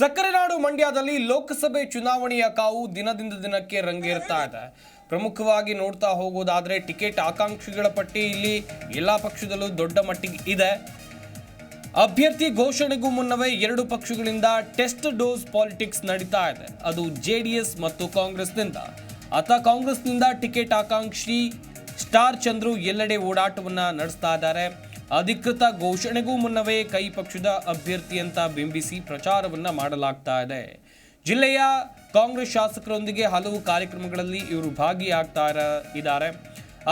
ಸಕ್ಕರೆನಾಡು ಮಂಡ್ಯದಲ್ಲಿ ಲೋಕಸಭೆ ಚುನಾವಣೆಯ ಕಾವು ದಿನದಿಂದ ದಿನಕ್ಕೆ ರಂಗೇರ್ತಾ ಇದೆ. ಪ್ರಮುಖವಾಗಿ ನೋಡ್ತಾ ಹೋಗೋದಾದ್ರೆ ಟಿಕೆಟ್ ಆಕಾಂಕ್ಷಿಗಳ ಪಟ್ಟಿ ಇಲ್ಲಿ ಎಲ್ಲಾ ಪಕ್ಷದಲ್ಲೂ ದೊಡ್ಡ ಮಟ್ಟಿಗೆ ಇದೆ. ಅಭ್ಯರ್ಥಿ ಘೋಷಣೆಗೂ ಮುನ್ನವೇ ಎರಡು ಪಕ್ಷಗಳಿಂದ ಟೆಸ್ಟ್ ಡೋಸ್ ಪಾಲಿಟಿಕ್ಸ್ ನಡೀತಾ ಇದೆ. ಅದು ಜೆಡಿಎಸ್ ಮತ್ತು ಕಾಂಗ್ರೆಸ್ನಿಂದ. ಆತ ಕಾಂಗ್ರೆಸ್ನಿಂದ ಟಿಕೆಟ್ ಆಕಾಂಕ್ಷಿ ಸ್ಟಾರ್ ಚಂದ್ರು ಎಲ್ಲೆಡೆ ಓಡಾಟವನ್ನು ನಡೆಸ್ತಾ ಇದ್ದಾರೆ. ಅಧಿಕೃತ ಘೋಷಣೆಗೂ ಮುನ್ನವೇ ಕೈ ಪಕ್ಷದ ಅಭ್ಯರ್ಥಿ ಅಂತ ಬಿಂಬಿಸಿ ಪ್ರಚಾರವನ್ನ ಮಾಡಲಾಗ್ತಾ ಇದೆ. ಜಿಲ್ಲೆಯ ಕಾಂಗ್ರೆಸ್ ಶಾಸಕರೊಂದಿಗೆ ಹಲವು ಕಾರ್ಯಕ್ರಮಗಳಲ್ಲಿ ಇವರು ಭಾಗಿಯಾಗ್ತಾ ಇದ್ದಾರೆ.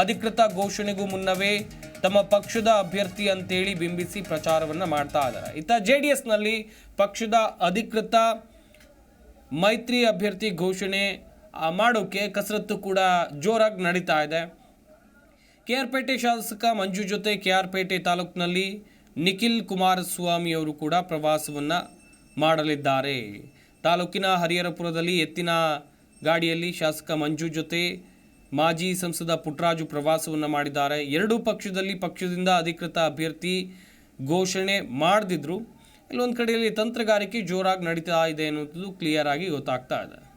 ಅಧಿಕೃತ ಘೋಷಣೆಗೂ ಮುನ್ನವೇ ತಮ್ಮ ಪಕ್ಷದ ಅಭ್ಯರ್ಥಿ ಅಂತೇಳಿ ಬಿಂಬಿಸಿ ಪ್ರಚಾರವನ್ನ ಮಾಡ್ತಾ ಇದ್ದಾರೆ. ಇತ್ತ ಜೆ ಡಿ ಎಸ್ನಲ್ಲಿ ಪಕ್ಷದ ಅಧಿಕೃತ ಮೈತ್ರಿ ಅಭ್ಯರ್ಥಿ ಘೋಷಣೆ ಮಾಡೋಕ್ಕೆ ಮಾಡೋಕೆ ಕಸರತ್ತು ಕೂಡ ಜೋರಾಗಿ ನಡೀತಾ ಇದೆ. ಕೆ ಆರ್ ಪೇಟೆ ಶಾಸಕ ಮಂಜು ಜೊತೆ ಕೆಆರ್ಪೇಟೆ ಆರ್ ಪೇಟೆ ತಾಲೂಕಿನಲ್ಲಿ ನಿಖಿಲ್ ಕುಮಾರಸ್ವಾಮಿ ಅವರು ಕೂಡ ಪ್ರವಾಸವನ್ನು ಮಾಡಲಿದ್ದಾರೆ. ತಾಲೂಕಿನ ಹರಿಹರಪುರದಲ್ಲಿ ಎತ್ತಿನ ಗಾಡಿಯಲ್ಲಿ ಶಾಸಕ ಮಂಜು ಜೊತೆ ಮಾಜಿ ಸಂಸದ ಪುಟ್ಟರಾಜು ಪ್ರವಾಸವನ್ನು ಮಾಡಿದ್ದಾರೆ. ಎರಡೂ ಪಕ್ಷದಲ್ಲಿ ಪಕ್ಷದಿಂದ ಅಧಿಕೃತ ಅಭ್ಯರ್ಥಿ ಘೋಷಣೆ ಮಾಡಿದ್ರು ಇಲ್ಲೊಂದು ಕಡೆಯಲ್ಲಿ ತಂತ್ರಗಾರಿಕೆ ಜೋರಾಗಿ ನಡೀತಾ ಇದೆ ಅನ್ನೋದು ಕ್ಲಿಯರ್ ಆಗಿ ಗೊತ್ತಾಗ್ತಾ ಇದೆ.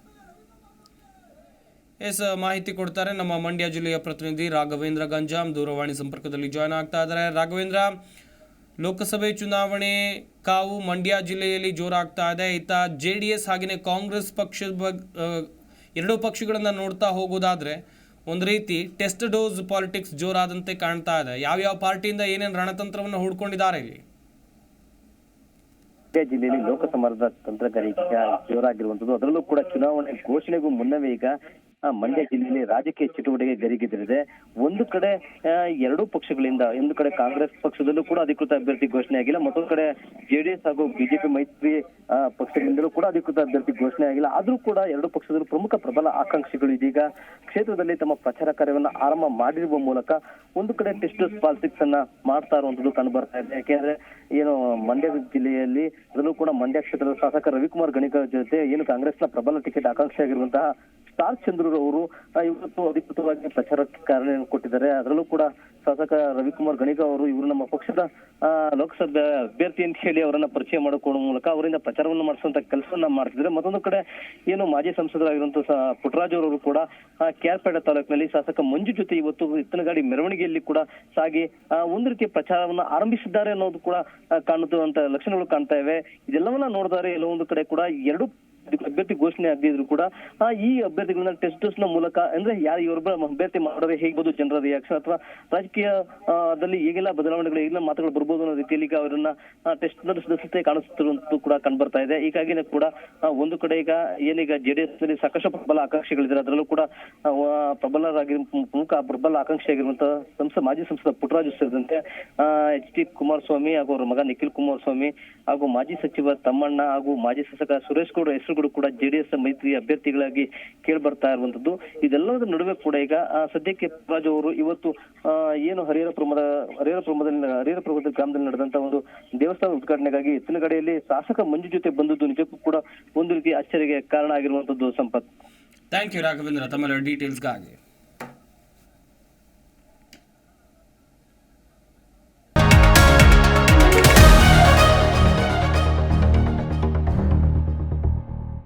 ಎಸ್ ಮಾಹಿತಿ ಕೊಡ್ತಾರೆ ನಮ್ಮ ಮಂಡ್ಯ ಜಿಲ್ಲೆಯ ಪ್ರತಿನಿಧಿ ರಾಘವೇಂದ್ರ ಗಂಜಾಮ್ ದೂರವಾಣಿ ಸಂಪರ್ಕದಲ್ಲಿ ಜಾಯ್ನ್ ಆಗ್ತಾ ಇದ್ದಾರೆ. ರಾಘವೇಂದ್ರ ಲೋಕಸಭೆ ಚುನಾವಣೆ ಕಾವು ಮಂಡ್ಯ ಜಿಲ್ಲೆಯಲ್ಲಿ ಜೋರಾಗ್ತಾ ಇದೆ. ಇತ್ತ ಜೆ ಡಿ ಎಸ್ ಹಾಗೆಯೇ ಕಾಂಗ್ರೆಸ್ ಪಕ್ಷದ ಬಗ್ ಆ, ಎರಡೂ ಪಕ್ಷಗಳನ್ನು ನೋಡ್ತಾ ಹೋಗೋದಾದ್ರೆ ಒಂದು ರೀತಿ ಟೆಸ್ಟ್ ಡೋಸ್ ಪಾಲಿಟಿಕ್ಸ್ ಜೋರಾದಂತೆ ಕಾಣ್ತಾ ಇದೆ. ಯಾವ್ಯಾವ ಪಾರ್ಟಿಯಿಂದ ಏನೇನು ರಣತಂತ್ರವನ್ನು ಹೂಡ್ಕೊಂಡಿದ್ದಾರೆ ಇಲ್ಲಿ? ಮಂಡ್ಯ ಜಿಲ್ಲೆಯಲ್ಲಿ ಲೋಕಸಮರದ ತಂತ್ರಗಾರಿಕೆ ಜೋರಾಗಿರುವಂತದ್ದು ಅದರಲ್ಲೂ ಕೂಡ ಚುನಾವಣೆ ಘೋಷಣೆಗೂ ಮುನ್ನವೇ ಈಗ ಮಂಡ್ಯ ಜಿಲ್ಲೆಯಲ್ಲಿ ರಾಜಕೀಯ ಚಟುವಟಿಕೆ ಗರಿಗೆದರಿದೆ. ಒಂದು ಕಡೆ ಎರಡೂ ಪಕ್ಷಗಳಿಂದ ಒಂದು ಕಡೆ ಕಾಂಗ್ರೆಸ್ ಪಕ್ಷದಲ್ಲೂ ಕೂಡ ಅಧಿಕೃತ ಅಭ್ಯರ್ಥಿ ಘೋಷಣೆ ಆಗಿಲ್ಲ. ಮತ್ತೊಂದು ಕಡೆ ಜೆಡಿಎಸ್ ಹಾಗೂ ಬಿಜೆಪಿ ಮೈತ್ರಿ ಆ, ಪಕ್ಷಗಳಿಂದಲೂ ಕೂಡ ಅಧಿಕೃತ ಅಭ್ಯರ್ಥಿ ಘೋಷಣೆ ಆಗಿಲ್ಲ. ಆದ್ರೂ ಕೂಡ ಎರಡು ಪಕ್ಷದಲ್ಲೂ ಪ್ರಮುಖ ಪ್ರಬಲ ಆಕಾಂಕ್ಷಿಗಳು ಇದೀಗ ಕ್ಷೇತ್ರದಲ್ಲಿ ತಮ್ಮ ಪ್ರಚಾರ ಕಾರ್ಯವನ್ನು ಆರಂಭ ಮಾಡಿರುವ ಮೂಲಕ ಒಂದು ಕಡೆ ಟೆಸ್ಟ್ ಪಾಲಿಟಿಕ್ಸ್ ಅನ್ನ ಮಾಡ್ತಾ ಇರುವಂತದ್ದು ಕಂಡು ಬರ್ತಾ ಇದೆ. ಯಾಕೆಂದ್ರೆ ಏನು ಮಂಡ್ಯ ಜಿಲ್ಲೆಯಲ್ಲಿ ಅದರಲ್ಲೂ ಕೂಡ ಮಂಡ್ಯ ಕ್ಷೇತ್ರದ ಶಾಸಕ ರವಿಕುಮಾರ್ ಗಣಿಕರ್ ಜೊತೆ ಏನು ಕಾಂಗ್ರೆಸ್ನ ಪ್ರಬಲ ಟಿಕೆಟ್ ಆಕಾಂಕ್ಷಿ ಆಗಿರುವಂತಹ ಸ್ಟಾರ್ ಚಂದ್ರು ಅವರು ಆ, ಇವತ್ತು ಅಧಿಕೃತವಾಗಿ ಪ್ರಚಾರಕ್ಕೆ ಕಾರಣ ಕೊಟ್ಟಿದ್ದಾರೆ. ಅದರಲ್ಲೂ ಕೂಡ ಶಾಸಕ ರವಿಕುಮಾರ್ ಗಣಿಗ ಅವರು ಇವರು ನಮ್ಮ ಪಕ್ಷದ ಲೋಕಸಭೆ ಅಭ್ಯರ್ಥಿ ಅಂತ ಹೇಳಿ ಅವರನ್ನ ಪರಿಚಯ ಮಾಡಿಕೊಳ್ಳುವ ಮೂಲಕ ಅವರಿಂದ ಪ್ರಚಾರವನ್ನು ಮಾಡಿಸುವಂತ ಕೆಲಸವನ್ನ ಮಾಡ್ತಿದ್ರೆ ಮತ್ತೊಂದು ಕಡೆ ಏನು ಮಾಜಿ ಸಂಸದರಾಗಿರುವಂತಹ ಪುಟ್ಟರಾಜು ಅವರು ಕೂಡ ಕೆಆರ್ಪೇಟೆ ತಾಲೂಕಿನಲ್ಲಿ ಶಾಸಕ ಮಂಜು ಜೊತೆ ಇವತ್ತು ಎತ್ತಿನಗಾಡಿ ಮೆರವಣಿಗೆಯಲ್ಲಿ ಕೂಡ ಸಾಗಿ ಒಂದು ರೀತಿಯ ಪ್ರಚಾರವನ್ನ ಆರಂಭಿಸಿದ್ದಾರೆ ಅನ್ನೋದು ಕೂಡ ಕಾಣುತ್ತಿರುವಂತಹ ಕಾಣುತ್ತಿರುವಂತ ಲಕ್ಷಣಗಳು ಕಾಣ್ತಾ ಇವೆ. ಇದೆಲ್ಲವನ್ನ ನೋಡಿದರೆ ಎಲ್ಲವೊಂದು ಕಡೆ ಕೂಡ ಎರಡು ಅಭ್ಯರ್ಥಿ ಘೋಷಣೆ ಆಗಿದ್ರು ಕೂಡ ಈ ಅಭ್ಯರ್ಥಿಗಳನ್ನ ಟೆಸ್ಟ್ನ ಮೂಲಕ ಅಂದ್ರೆ ಯಾರು ಇವರೊಬ್ಬ ಅಭ್ಯರ್ಥಿ ಮಾಡಿದ್ರೆ ಹೇಗ್ಬೋದು ಜನರ ರಿಯಾಕ್ಷನ್ ಅಥವಾ ರಾಜಕೀಯ ಆ, ದಲ್ಲಿ ಹೇಗೆಲ್ಲ ಬದಲಾವಣೆಗಳು ಹೇಗೆಲ್ಲ ಮಾತುಗಳು ಬರ್ಬೋದು ಅನ್ನೋ ರೀತಿಯಲ್ಲಿ ಈಗ ಅವರನ್ನ ಟೆಸ್ಟ್ ಸದಸ್ಯತೆ ಕಾಣಿಸುತ್ತಿರುವಂತದ್ದು ಕೂಡ ಕಂಡುಬರ್ತಾ ಇದೆ. ಹೀಗಾಗಿನೇ ಕೂಡ ಒಂದು ಕಡೆ ಈಗ ಏನೀಗ ಜೆಡಿಎಸ್ನಲ್ಲಿ ಸಾಕಷ್ಟು ಪ್ರಬಲ ಆಕಾಂಕ್ಷಿಗಳಿದ್ದಾರೆ. ಅದರಲ್ಲೂ ಕೂಡ ಪ್ರಬಲರಾಗಿ ಪ್ರಮುಖ ಪ್ರಬಲ ಆಕಾಂಕ್ಷೆ ಆಗಿರುವಂತಹ ಸಂಸದ ಮಾಜಿ ಸಂಸದ ಪುಟ್ಟರಾಜು ಸೇರಿದಂತೆ ಎಚ್ ಡಿ ಕುಮಾರಸ್ವಾಮಿ ಹಾಗೂ ಅವರ ಮಗ ನಿಖಿಲ್ ಕುಮಾರಸ್ವಾಮಿ ಹಾಗೂ ಮಾಜಿ ಸಚಿವ ತಮ್ಮಣ್ಣ ಹಾಗೂ ಮಾಜಿ ಶಾಸಕ ಸುರೇಶ್ ಗೌಡ ಹೆಸರುಗಳು ಕೂಡ ಜೆಡಿಎಸ್ ಮೈತ್ರಿ ಅಭ್ಯರ್ಥಿಗಳಾಗಿ ಕೇಳಿ ಬರ್ತಾ ಇರುವಂತದ್ದು. ಇದೆಲ್ಲದರ ನಡುವೆ ಕೂಡ ಈಗ ಸದ್ಯಕ್ಕೆ ಪುಟ್ಟರಾಜು ಅವರು ಇವತ್ತು ಏನು ಹರಿಹರಪುರಮದ ಹರಿಹರ ಹರಿಹರಪುರದ ಗ್ರಾಮದಲ್ಲಿ ನಡೆದಂತ ಒಂದು ದೇವಸ್ಥಾನ ಉದ್ಘಾಟನೆಗಾಗಿ ಎತ್ತಿನಗಡೆಯಲ್ಲಿ ಶಾಸಕ ಮಂಜು ಜೊತೆ ಬಂದದ್ದು ನಿಜಕ್ಕೂ ಕೂಡ ಒಂದು ರೀತಿ ಅಚ್ಚರಿಗೆ ಕಾರಣ ಆಗಿರುವಂತದ್ದು ಸಂಪತ್. Thank you Raghavendra. ತಮ್ಮ ಡೀಟೇಲ್ಸ್ಗಾಗಿ